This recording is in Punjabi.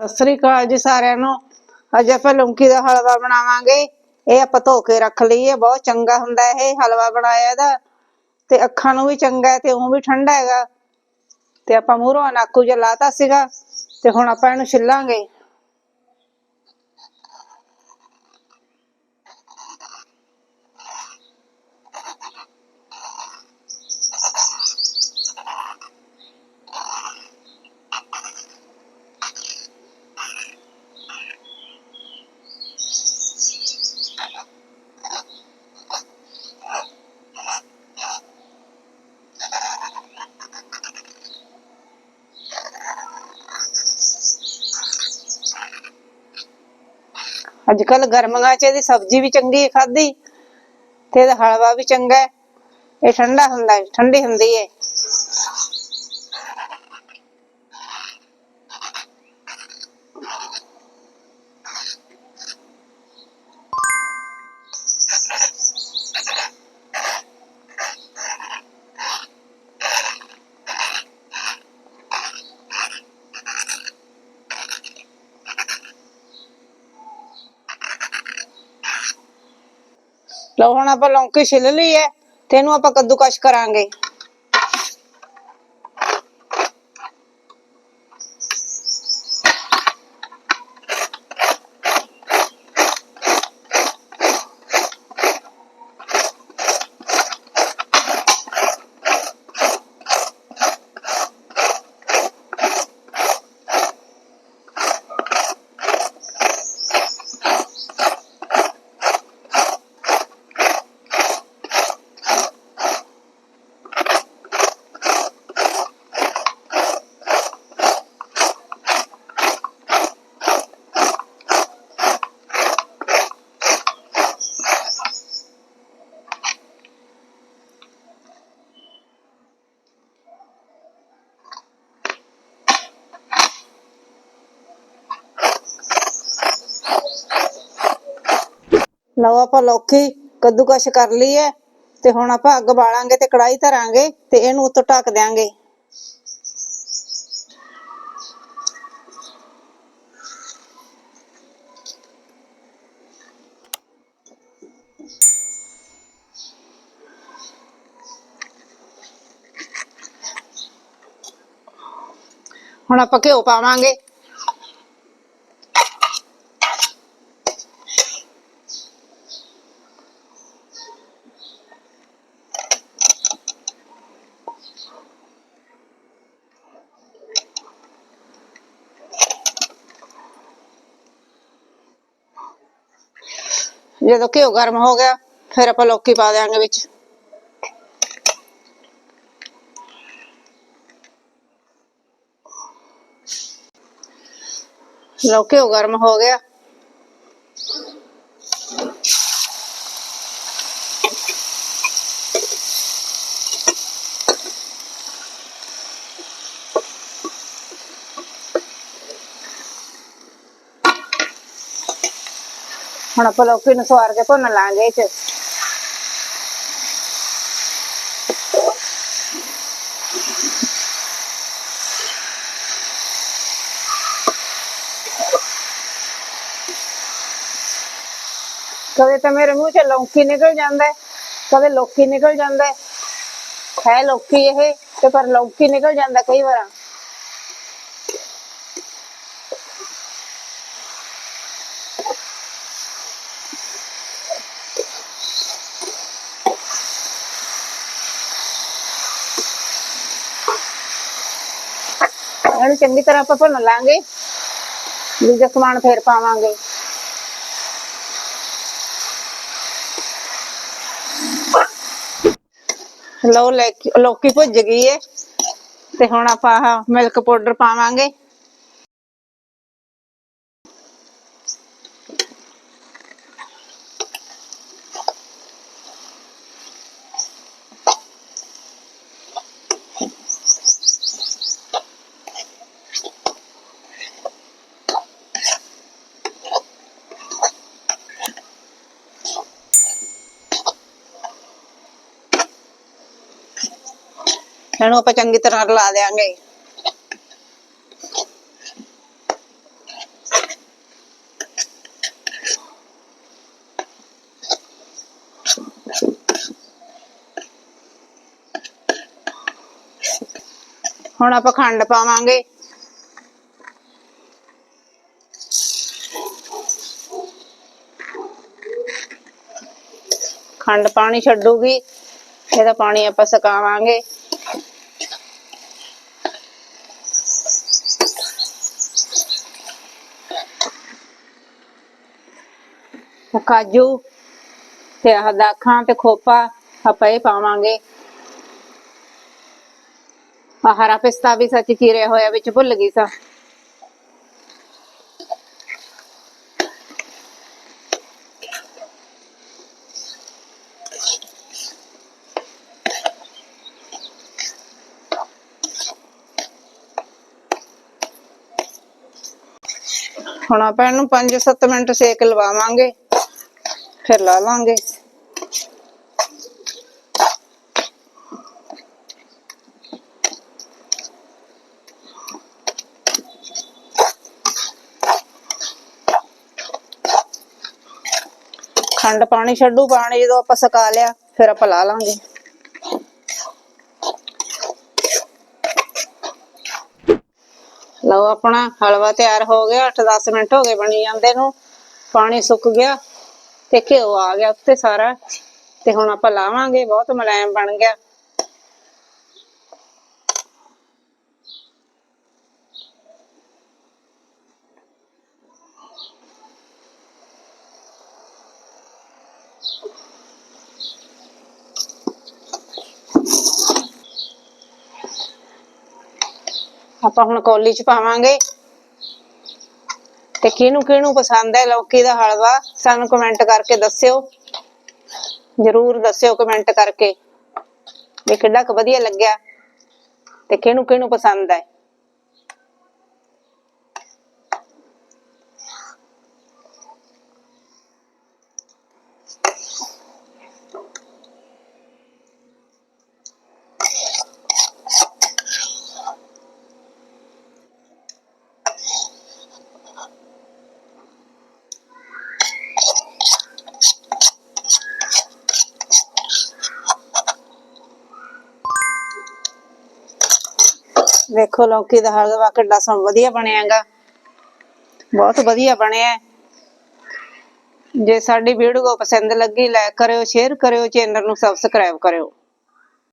ਸਤਿ ਸ੍ਰੀ ਅਕਾਲ ਜੀ ਸਾਰਿਆਂ ਨੂੰ। ਅੱਜ ਆਪਾਂ ਲੌਂਕੀ ਦਾ ਹਲਵਾ ਬਣਾਵਾਂਗੇ। ਇਹ ਆਪਾਂ ਧੋ ਕੇ ਰੱਖ ਲਈਏ, ਬਹੁਤ ਚੰਗਾ ਹੁੰਦਾ ਇਹ ਹਲਵਾ ਬਣਾਇਆ ਇਹਦਾ ਤੇ ਅੱਖਾਂ ਨੂੰ ਵੀ ਚੰਗਾ ਹੈ ਤੇ ਉਹ ਵੀ ਠੰਡਾ ਹੈਗਾ। ਤੇ ਆਪਾਂ ਮੂਹਰੋਂ ਨਾਕੂ ਜਿਹਾ ਲਾਤਾ ਸੀਗਾ। ਤੇ ਹੁਣ ਆਪਾਂ ਇਹਨੂੰ ਛਿੱਲਾਂਗੇ। ਅੱਜ ਕੱਲ ਗਰਮੀਆਂ 'ਚ ਇਹਦੀ ਸਬਜ਼ੀ ਵੀ ਚੰਗੀ ਹੈ ਖਾਦੀ ਤੇ ਇਹਦਾ ਹਲਵਾ ਵੀ ਚੰਗਾ ਹੈ। ਇਹ ਠੰਡਾ ਹੁੰਦਾ ਹੈ, ਠੰਡੀ ਹੁੰਦੀ ਹੈ। ਲਓ ਹੁਣ ਆਪਾਂ ਲੌਂਕੀ ਛਿੱਲ ਲਈ ਹੈ ਤੇ ਇਹਨੂੰ ਆਪਾਂ ਕੱਦੂਕਸ਼ ਕਰਾਂਗੇ। ਲਓ ਆਪਾਂ ਲੌਕੀ ਕੱਦੂਕਸ਼ ਕਰ ਲਈ ਹੈ ਤੇ ਹੁਣ ਆਪਾਂ ਅੱਗ ਬਾਲਾਂਗੇ ਤੇ ਕੜਾਈ ਧਰਾਂਗੇ ਤੇ ਇਹਨੂੰ ਉੱਤੋਂ ਢੱਕ ਦਿਆਂਗੇ। ਹੁਣ ਆਪਾਂ ਘਿਓ ਪਾਵਾਂਗੇ। ਜਦੋਂ ਘਿਓ ਗਰਮ ਹੋ ਗਿਆ, ਫਿਰ ਆਪਾਂ ਲੌਕੀ ਪਾ ਦਿਆਂਗੇ ਵਿੱਚ। ਲਓ ਘਿਓ ਗਰਮ ਹੋ ਗਿਆ। ਹੁਣ ਆਪਾਂ ਲੌਕੀ ਨੂੰ ਸਵਾਰ ਕੇ ਭੁੰਨ ਲਾਂਗੇ ਚ ਕਦੇ ਤਾਂ ਮੇਰੇ ਮੂੰਹ 'ਚ ਲੌਕੀ ਨਿਕਲ ਜਾਂਦਾ ਕਦੇ ਲੋਕੀ ਨਿਕਲ ਜਾਂਦਾ ਹੈ ਲੋਕੀ ਇਹ ਤੇ ਪਰ ਲੌਕੀ ਨਿਕਲ ਜਾਂਦਾ ਕਈ ਵਾਰ ਇਹਨੂੰ ਚੰਗੀ ਤਰ੍ਹਾਂ ਆਪਾਂ ਭੁੰਨ ਲਾਂਗੇ। ਦੂਜਾ ਸਮਾਨ ਫੇਰ ਪਾਵਾਂਗੇ। ਲਓ ਲੈ- ਲੌਕੀ ਭੁੱਜ ਗਈ ਏ। ਤੇ ਹੁਣ ਆਪਾਂ ਮਿਲਕ ਪਾਊਡਰ ਪਾਵਾਂਗੇ। ਇਹਨੂੰ ਆਪਾਂ ਚੰਗੀ ਤਰ੍ਹਾਂ ਰਲਾ ਦੇਾਂਗੇ ਹੁਣ ਆਪਾਂ ਖੰਡ ਪਾਵਾਂਗੇ। ਖੰਡ ਪਾਣੀ ਛੱਡੂਗੀ, ਇਹਦਾ ਪਾਣੀ ਆਪਾਂ ਸਕਾਵਾਂਗੇ। ਕਾਜੂ ਤੇ ਆਹ ਦਾਖਾਂ ਤੇ ਖੋਪਾ ਆਪਾਂ ਇਹ ਪਾਵਾਂਗੇ। ਆਹ ਹਰਾ ਪਿਸਤਾ ਵੀ ਸੱਚ ਚੀਰਿਆ ਹੋਇਆ, ਵਿੱਚ ਭੁੱਲ ਗਈ ਸਾਂ। ਹੁਣ ਆਪਾਂ ਇਹਨੂੰ 5-7 ਮਿੰਟ ਸੇਕ ਲਵਾਵਾਂਗੇ। ਫਿਰ ਲਾ ਲਾਂਗੇ। ਖੰਡ ਪਾਣੀ ਛੱਡੂ, ਪਾਣੀ ਜਦੋਂ ਆਪਾਂ ਸੁਕਾ ਲਿਆ, ਫਿਰ ਆਪਾਂ ਲਾ ਲਾਂਗੇ। ਲਓ ਆਪਣਾ ਹਲਵਾ ਤਿਆਰ ਹੋ ਗਿਆ 8-10 ਮਿੰਟ ਹੋ ਗਏ ਬਣੀ ਜਾਂਦੇ ਨੂੰ। ਪਾਣੀ ਸੁੱਕ ਗਿਆ। ਤੇ ਘਿਓ ਆ ਗਿਆ ਉੱਤੇ ਸਾਰਾ ਤੇ ਹੁਣ ਆਪਾਂ ਲਾਵਾਂਗੇ, ਬਹੁਤ ਮੁਲਾਇਮ ਬਣ ਗਿਆ। ਆਪਾਂ ਹੁਣ ਕੌਲੀ ਚ ਪਾਵਾਂਗੇ। ਤੇ ਕਿਹਨੂੰ ਕਿਹਨੂੰ ਪਸੰਦ ਹੈ, ਲੌਕੀ ਦਾ ਹਲਵਾ, ਸਾਨੂੰ ਕਮੈਂਟ ਕਰਕੇ ਦੱਸਿਓ। ਜਰੂਰ ਦੱਸਿਓ ਕਮੈਂਟ ਕਰਕੇ ਵੀ ਕਿੰਨਾ ਕੁ ਵਧੀਆ ਲੱਗਿਆ ਤੇ ਕਿਹਨੂੰ ਕਿਹਨੂੰ ਪਸੰਦ ਹੈ। ਵੇਖੋ ਲੌਕੀ ਦਾ ਹਲਵਾ ਕਿੱਡਾ ਸੋਹਣਾ ਵਧੀਆ ਬਣਿਆਗਾ। ਬਹੁਤ ਵਧੀਆ ਬਣਿਆ। ਜੇ ਸਾਡੀ ਵੀਡੀਓ ਪਸੰਦ ਲੱਗੀ ਲਾਈਕ ਕਰਿਓ ਸ਼ੇਅਰ ਕਰਿਓ ਚੈਨਲ ਨੂੰ ਸਬਸਕ੍ਰਾਈਬ ਕਰਿਓ।